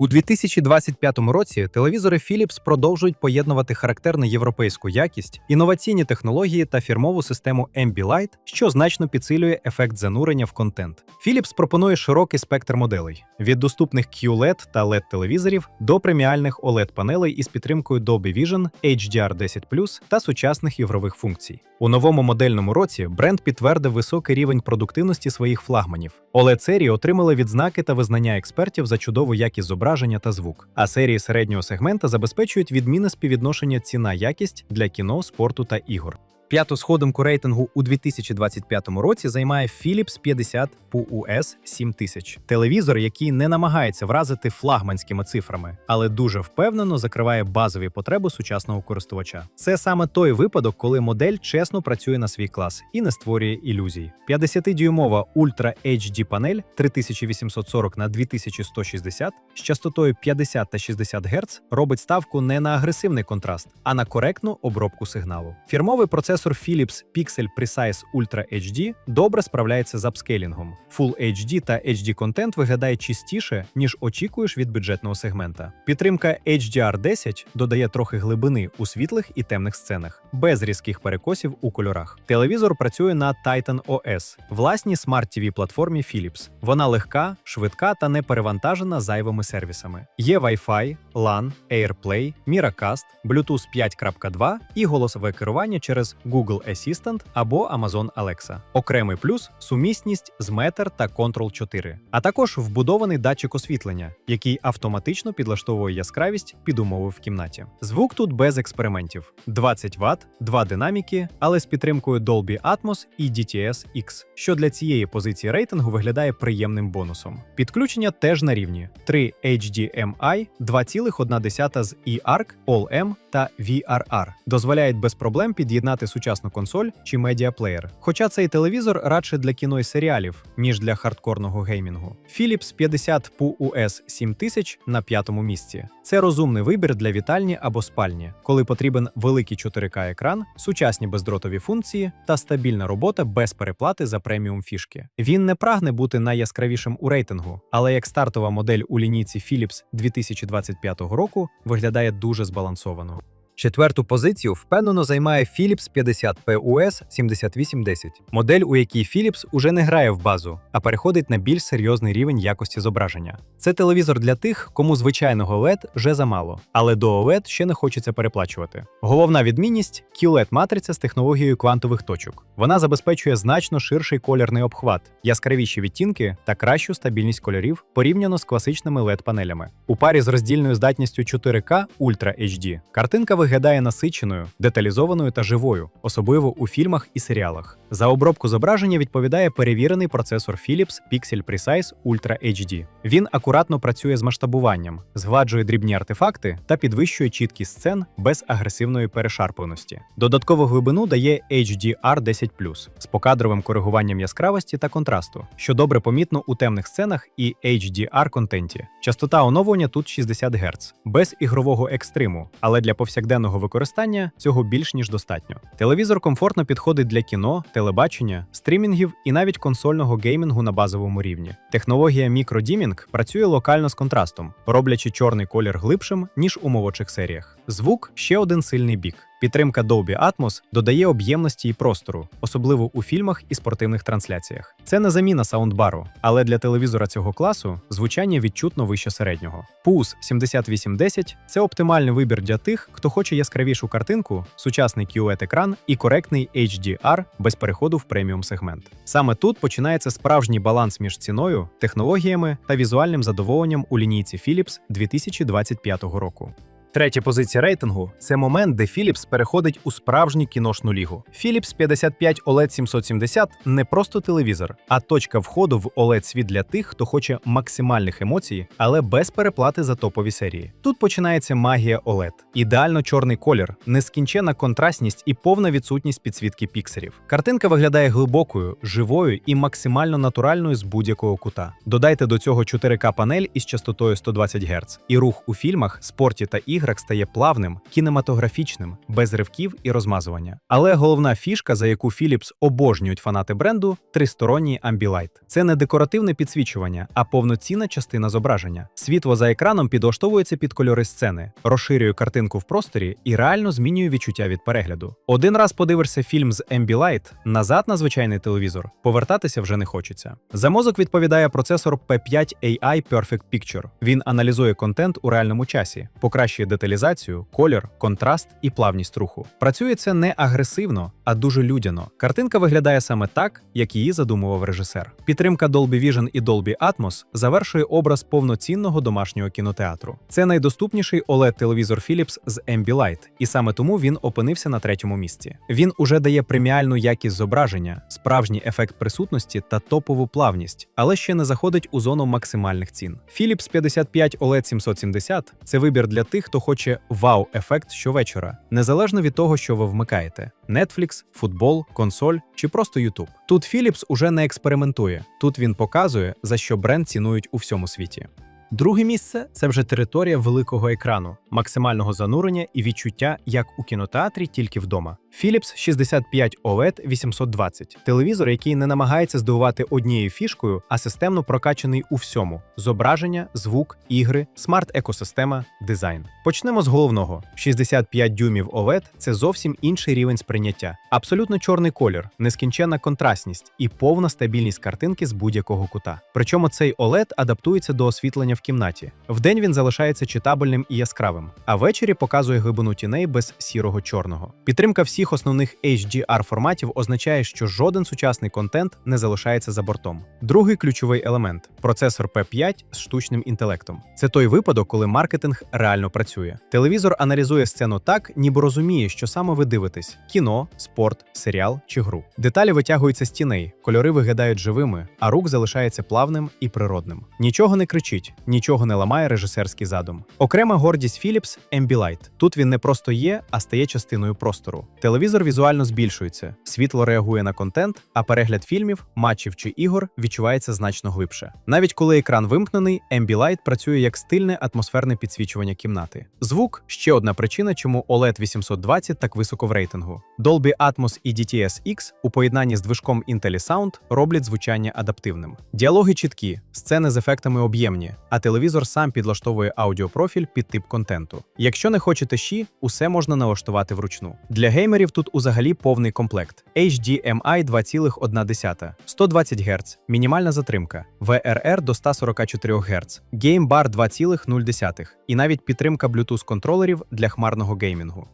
У 2025 році телевізори Philips продовжують поєднувати характерну європейську якість, інноваційні технології та фірмову систему Ambilight, що значно підсилює ефект занурення в контент. Philips пропонує широкий спектр моделей від доступних QLED та LED телевізорів до преміальних oled панелей із підтримкою Dolby Vision, HDR10 та сучасних ігрових функцій. У новому модельному році бренд підтвердив високий рівень продуктивності своїх флагманів. oled серії отримали відзнаки та визнання експертів за чудову якість зображення та звук. А серії середнього сегмента забезпечують відмінне співвідношення ціна-якість для кіно, спорту та ігор. П'яту сходинку рейтингу у 2025 році займає Philips 50 PUS 7000. Телевізор, який не намагається вразити флагманськими цифрами, але дуже впевнено закриває базові потреби сучасного користувача. Це саме той випадок, коли модель чесно працює на свій клас і не створює ілюзій. 50-дюймова Ultra HD панель 3840 на 2160 з частотою 50 та 60 Гц робить ставку не на агресивний контраст, а на коректну обробку сигналу. Фірмовий процесор Philips Pixel Precise Ultra HD добре справляється з апскейлінгом. Full HD та HD контент виглядає чистіше, ніж очікуєш від бюджетного сегмента. Підтримка HDR10 додає трохи глибини у світлих і темних сценах, без різких перекосів у кольорах. Телевізор працює на Titan OS, власній смарт tv платформі Philips. Вона легка, швидка та не перевантажена зайвими сервісами. Є Wi-Fi, LAN, AirPlay, Miracast, Bluetooth 5.2 і голосове керування через Google Assistant або Amazon Alexa. Окремий плюс сумісність з Meter та Control 4, а також вбудований датчик освітлення, який автоматично підлаштовує яскравість під умови в кімнаті. Звук тут без експериментів: 20 Вт, два динаміки, але з підтримкою Dolby Atmos і DTS X, що для цієї позиції рейтингу виглядає приємним бонусом. Підключення теж на рівні: 3 HDMI, 2,1 з eARC, All-M та VRR дозволяють без проблем під'єднати сучасну консоль чи медіаплеєр. Хоча цей телевізор радше для кіно і серіалів, ніж для хардкорного геймінгу. Philips 50 PUS 7000 на п'ятому місці. Це розумний вибір для вітальні або спальні, коли потрібен великий 4К екран, сучасні бездротові функції та стабільна робота без переплати за преміум фішки. Він не прагне бути найяскравішим у рейтингу, але як стартова модель у лінійці Philips 2025 року виглядає дуже збалансовано. Четверту позицію впевнено займає Philips 50 PUS 7810, модель, у якій Philips уже не грає в базу, а переходить на більш серйозний рівень якості зображення. Це телевізор для тих, кому звичайного LED вже замало, але до OLED ще не хочеться переплачувати. Головна відмінність QLED матриця з технологією квантових точок. Вона забезпечує значно ширший колірний обхват, яскравіші відтінки та кращу стабільність кольорів порівняно з класичними LED панелями. У парі з роздільною здатністю 4К Ultra HD картинка виглядає насиченою, деталізованою та живою, особливо у фільмах і серіалах. За обробку зображення відповідає перевірений процесор Philips Pixel Precise Ultra HD. Він акуратно працює з масштабуванням, згладжує дрібні артефакти та підвищує чіткість сцен без агресивної перешарпаності. Додаткову глибину дає HDR 10 з покадровим коригуванням яскравості та контрасту, що добре помітно у темних сценах і HDR контенті. Частота оновлення тут 60 Гц, без ігрового екстриму, але для повсякденного використання цього більш ніж достатньо. Телевізор комфортно підходить для кіно, телебачення, стрімінгів і навіть консольного геймінгу на базовому рівні. Технологія мікродімінг працює локально з контрастом, роблячи чорний колір глибшим ніж у молодших серіях. Звук ще один сильний бік. Підтримка Dolby Atmos додає об'ємності і простору, особливо у фільмах і спортивних трансляціях. Це не заміна саундбару, але для телевізора цього класу звучання відчутно вище середнього. PUS 7810 – це оптимальний вибір для тих, хто хоче яскравішу картинку, сучасний QLED-екран і коректний HDR без переходу в преміум сегмент. Саме тут починається справжній баланс між ціною, технологіями та візуальним задоволенням у лінійці Philips 2025 року. Третя позиція рейтингу це момент, де Philips переходить у справжню кіношну лігу. Philips 55 OLED 770 не просто телевізор, а точка входу в oled світ для тих, хто хоче максимальних емоцій, але без переплати за топові серії. Тут починається магія OLED. ідеально чорний колір, нескінчена контрастність і повна відсутність підсвітки пікселів. Картинка виглядає глибокою, живою і максимально натуральною з будь-якого кута. Додайте до цього 4К панель із частотою 120 Гц, і рух у фільмах, спорті та іграх іграх стає плавним, кінематографічним, без ривків і розмазування. Але головна фішка, за яку Philips обожнюють фанати бренду тристоронній Ambilight. Це не декоративне підсвічування, а повноцінна частина зображення. Світло за екраном підлаштовується під кольори сцени, розширює картинку в просторі і реально змінює відчуття від перегляду. Один раз подивишся фільм з Ambilight, назад на звичайний телевізор, повертатися вже не хочеться. За мозок відповідає процесор P5 AI Perfect Picture. Він аналізує контент у реальному часі, покращує деталізацію, колір, контраст і плавність руху. Працює це не агресивно, а дуже людяно. Картинка виглядає саме так, як її задумував режисер. Підтримка Dolby Vision і Dolby Atmos завершує образ повноцінного домашнього кінотеатру. Це найдоступніший oled телевізор Philips з Ambilight, і саме тому він опинився на третьому місці. Він уже дає преміальну якість зображення, справжній ефект присутності та топову плавність, але ще не заходить у зону максимальних цін. Philips 55 OLED 770 – це вибір для тих, хто хоче вау-ефект щовечора, незалежно від того, що ви вмикаєте: Netflix, футбол, консоль чи просто YouTube. Тут Philips уже не експериментує. Тут він показує, за що бренд цінують у всьому світі. Друге місце це вже територія великого екрану, максимального занурення і відчуття як у кінотеатрі, тільки вдома. Philips 65 OLED 820 телевізор, який не намагається здивувати однією фішкою, а системно прокачаний у всьому: зображення, звук, ігри, смарт-екосистема, дизайн. Почнемо з головного: 65 дюймів OLED – це зовсім інший рівень сприйняття. Абсолютно чорний колір, нескінченна контрастність і повна стабільність картинки з будь-якого кута. Причому цей OLED адаптується до освітлення в кімнаті. Вдень він залишається читабельним і яскравим, а ввечері показує глибину тіней без сірого чорного. Підтримка всіх основних HDR форматів означає, що жоден сучасний контент не залишається за бортом. Другий ключовий елемент процесор P5 з штучним інтелектом. Це той випадок, коли маркетинг реально працює. Телевізор аналізує сцену так, ніби розуміє, що саме ви дивитесь: кіно, спорт, серіал чи гру. Деталі витягуються з тіней, кольори виглядають живими, а рук залишається плавним і природним. Нічого не кричить, нічого не ламає режисерський задум. Окрема гордість Philips – Ambilight. Тут він не просто є, а стає частиною простору. Телевізор візуально збільшується, світло реагує на контент, а перегляд фільмів, матчів чи ігор відчувається значно глибше. Навіть коли екран вимкнений, Ambilight працює як стильне атмосферне підсвічування кімнати. Звук ще одна причина, чому OLED 820 так високо в рейтингу. Dolby Atmos і DTS-X у поєднанні з движком IntelliSound роблять звучання адаптивним. Діалоги чіткі, сцени з ефектами об'ємні, а телевізор сам підлаштовує аудіопрофіль під тип контенту. Якщо не хочете щі, усе можна налаштувати вручну. Для геймерів тут узагалі повний комплект: HDMI 2,1, 120 Гц, мінімальна затримка, VRR до 144 Гц, геймбар 2,0 і навіть підтримка Bluetooth контролерів для хмарного геймінгу.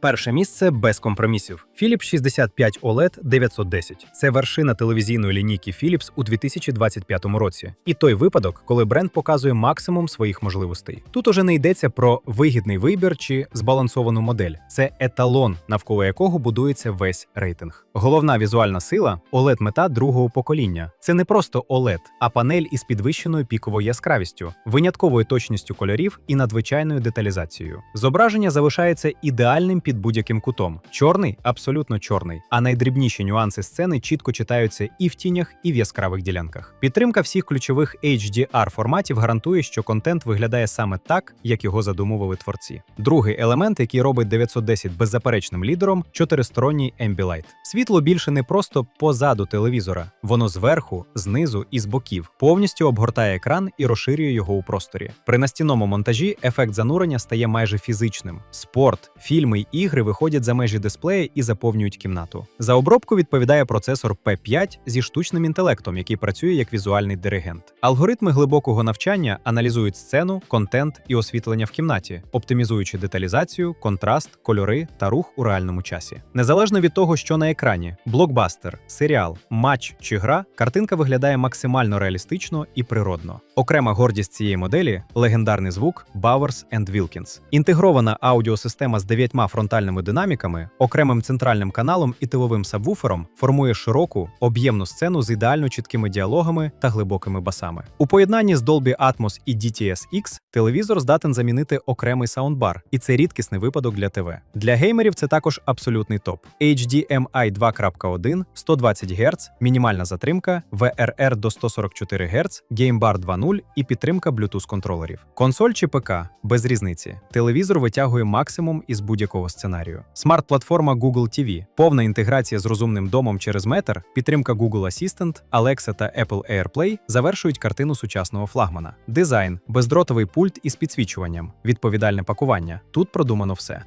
Перше місце без компромісів. Philips 65 OLED 910. Це вершина телевізійної лінійки Philips у 2025 році. І той випадок, коли бренд показує максимум своїх можливостей. Тут уже не йдеться про вигідний вибір чи збалансовану модель. Це еталон, навколо якого будується весь рейтинг. Головна візуальна сила oled мета другого покоління. Це не просто OLED, а панель із підвищеною піковою яскравістю, винятковою точністю кольорів і надзвичайною деталізацією. Зображення залишається ідеальним під будь-яким кутом. Чорний абсолютно чорний, а найдрібніші нюанси сцени чітко читаються і в тінях, і в яскравих ділянках. Підтримка всіх ключових HDR форматів гарантує, що контент виглядає саме так, як його задумували творці. Другий елемент, який робить 910 беззаперечним лідером чотиристоронній Ambilight. Світло більше не просто позаду телевізора, воно зверху, знизу і з боків повністю обгортає екран і розширює його у просторі. При настінному монтажі ефект занурення стає майже фізичним. Спорт, фільми й ігри виходять за межі дисплея і заповнюють кімнату. За обробку відповідає процесор P5 зі штучним інтелектом, який працює як візуальний диригент. Алгоритми глибокого навчання аналізують сцену, контент і освітлення в кімнаті, оптимізуючи деталізацію, контраст, кольори та рух у реальному часі. Незалежно від того, що на екрані блокбастер, серіал, матч чи гра, картинка виглядає максимально реалістично і природно. Окрема гордість цієї моделі легендарний звук Bowers Wilkins. Інтегрована аудіосистема з дев'ятьма фронтальними фронтальними динаміками, окремим центральним каналом і тиловим сабвуфером формує широку, об'ємну сцену з ідеально чіткими діалогами та глибокими басами. У поєднанні з Dolby Atmos і DTS-X телевізор здатен замінити окремий саундбар, і це рідкісний випадок для ТВ. Для геймерів це також абсолютний топ. HDMI 2.1, 120 Гц, мінімальна затримка, VRR до 144 Гц, геймбар 2.0 і підтримка Bluetooth контролерів. Консоль чи ПК без різниці. Телевізор витягує максимум із будь-якого сценарію. Смарт-платформа Google TV, повна інтеграція з розумним домом через метр, підтримка Google Assistant, Alexa та Apple AirPlay завершують картину сучасного флагмана. Дизайн, бездротовий пульт із підсвічуванням, відповідальне пакування. Тут продумано все.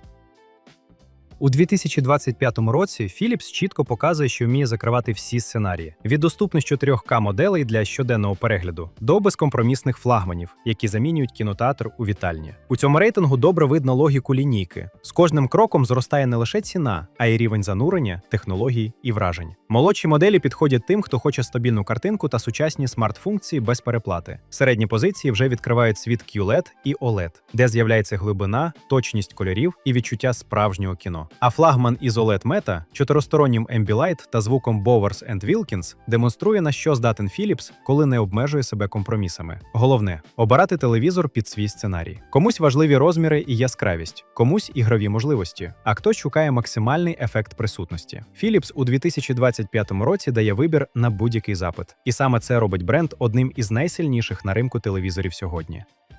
У 2025 році Philips чітко показує, що вміє закривати всі сценарії від доступних 4К моделей для щоденного перегляду до безкомпромісних флагманів, які замінюють кінотеатр у вітальні. У цьому рейтингу добре видно логіку лінійки. З кожним кроком зростає не лише ціна, а й рівень занурення, технологій і вражень. Молодші моделі підходять тим, хто хоче стабільну картинку та сучасні смарт-функції без переплати. Середні позиції вже відкривають світ QLED і OLED, де з'являється глибина, точність кольорів і відчуття справжнього кіно. А флагман із OLED Meta, чотиристороннім Ambilight та звуком Bowers Wilkins демонструє на що здатен Philips, коли не обмежує себе компромісами. Головне обирати телевізор під свій сценарій. Комусь важливі розміри і яскравість, комусь ігрові можливості, а хтось шукає максимальний ефект присутності. Philips у 2025 році дає вибір на будь-який запит, і саме це робить бренд одним із найсильніших на ринку телевізорів сьогодні.